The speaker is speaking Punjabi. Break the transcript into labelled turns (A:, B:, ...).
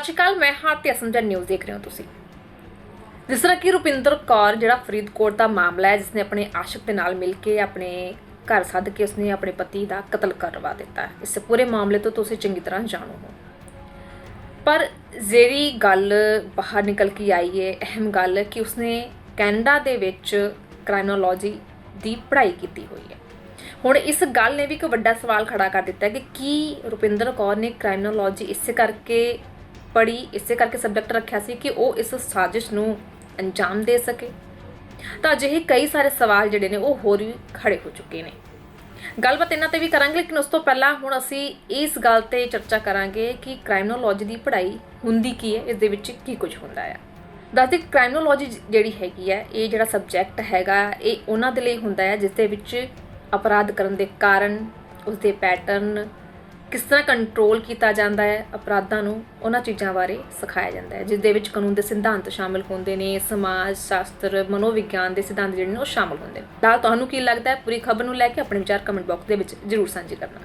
A: ਸਤਿ ਸ਼੍ਰੀ ਅਕਾਲ ਮੈਂ ਹਾਂ ਤੇ ਅਸਮਝਾ ਨਿਊਜ਼ ਦੇਖ ਰਹੇ ਹੋ ਤੁਸੀਂ। ਜਿਸ ਤਰ੍ਹਾਂ ਕਿ ਰੁਪਿੰਦਰ ਕੌਰ, ਜਿਹੜਾ ਫਰੀਦਕੋਟ ਦਾ ਮਾਮਲਾ ਹੈ, ਜਿਸਨੇ ਆਪਣੇ ਆਸ਼ਿਕ ਦੇ ਨਾਲ ਮਿਲ ਕੇ ਆਪਣੇ ਘਰ ਸੱਦ ਕੇ ਉਸਨੇ ਆਪਣੇ ਪਤੀ ਦਾ ਕਤਲ ਕਰਵਾ ਦਿੱਤਾ ਇਸ ਪੂਰੇ ਮਾਮਲੇ ਤੋਂ ਤੁਸੀਂ ਚੰਗੀ ਤਰ੍ਹਾਂ ਜਾਣੋ। ਹੋ ਪਰ ਜਿਹੜੀ ਗੱਲ ਬਾਹਰ ਨਿਕਲ ਕੇ ਆਈ ਹੈ, ਅਹਿਮ ਗੱਲ ਕਿ ਉਸਨੇ ਕੈਨੇਡਾ ਦੇ ਵਿੱਚ ਕ੍ਰਾਈਨੋਲੋਜੀ ਦੀ ਪੜ੍ਹਾਈ ਕੀਤੀ ਹੋਈ ਹੈ। ਹੁਣ ਇਸ ਗੱਲ ਨੇ ਵੀ ਇੱਕ ਵੱਡਾ ਸਵਾਲ ਖੜਾ ਕਰ ਦਿੱਤਾ ਕਿ ਕੀ ਰੁਪਿੰਦਰ ਕੌਰ ਨੇ ਕ੍ਰਾਈਨੋਲੋਜੀ ਇਸੇ ਕਰਕੇ ਪੜ੍ਹੀ, ਇਸੇ ਕਰਕੇ ਸਬਜੈਕਟ ਰੱਖਿਆ ਸੀ ਕਿ ਉਹ ਇਸ ਸਾਜ਼ਿਸ਼ ਨੂੰ ਅੰਜਾਮ ਦੇ ਸਕੇ। ਤਾਂ ਅਜਿਹੇ ਕਈ ਸਾਰੇ ਸਵਾਲ ਜਿਹੜੇ ਨੇ, ਉਹ ਹੋਰ ਵੀ ਖੜੇ ਹੋ ਚੁੱਕੇ ਨੇ। ਗੱਲਬਾਤ ਇਹਨਾਂ ਤੇ ਵੀ ਕਰਾਂਗੇ, ਲੇਕਿਨ ਉਸ ਤੋਂ ਪਹਿਲਾਂ ਹੁਣ ਅਸੀਂ ਇਸ ਗੱਲ ਤੇ ਚਰਚਾ ਕਰਾਂਗੇ ਕਿ ਕ੍ਰਾਈਮਨੋਲੋਜੀ ਦੀ ਪੜ੍ਹਾਈ ਹੁੰਦੀ ਕੀ ਹੈ, ਇਸ ਦੇ ਵਿੱਚ ਕੀ ਕੁਝ ਹੁੰਦਾ ਹੈ ਦੱਸਦੇ ਕ੍ਰਾਈਮਨੋਲੋਜੀ ਜਿਹੜੀ ਹੈਗੀ ਹੈ ਇਹ ਜਿਹੜਾ ਸਬਜੈਕਟ ਹੈਗਾ, ਇਹ ਉਹਨਾਂ ਦੇ ਲਈ ਹੁੰਦਾ ਹੈ ਜਿਸ ਦੇ ਵਿੱਚ ਅਪਰਾਧ ਕਰਨ ਦੇ ਕਾਰਨ ਉਸ ਦੇ ਪੈਟਰਨ ਕਿਸ ਤਰ੍ਹਾਂ ਕੰਟਰੋਲ ਕੀਤਾ ਜਾਂਦਾ ਹੈ ਅਪਰਾਧਾਂ ਨੂੰ, ਉਹਨਾਂ ਚੀਜ਼ਾਂ ਬਾਰੇ ਸਿਖਾਇਆ ਜਾਂਦਾ ਹੈ ਜਿਸ ਦੇ ਵਿੱਚ ਕਾਨੂੰਨ ਦੇ ਸਿਧਾਂਤ ਸ਼ਾਮਿਲ ਹੁੰਦੇ ਨੇ, ਸਮਾਜ, ਸ਼ਾਸਤਰ, ਮਨੋਵਿਗਿਆਨ ਦੇ ਸਿਧਾਂਤ ਜਿਹੜੇ ਨੇ ਉਹ ਸ਼ਾਮਿਲ ਹੁੰਦੇ ਨੇ। ਤਾਂ ਤੁਹਾਨੂੰ ਕੀ ਲੱਗਦਾ ਹੈ? ਪੂਰੀ ਖਬਰ ਨੂੰ ਲੈ ਕੇ ਆਪਣੇ ਵਿਚਾਰ ਕਮੈਂਟ ਬਾਕਸ ਦੇ ਵਿੱਚ ਜਰੂਰ ਸਾਂਝੇ ਕਰਨਾ।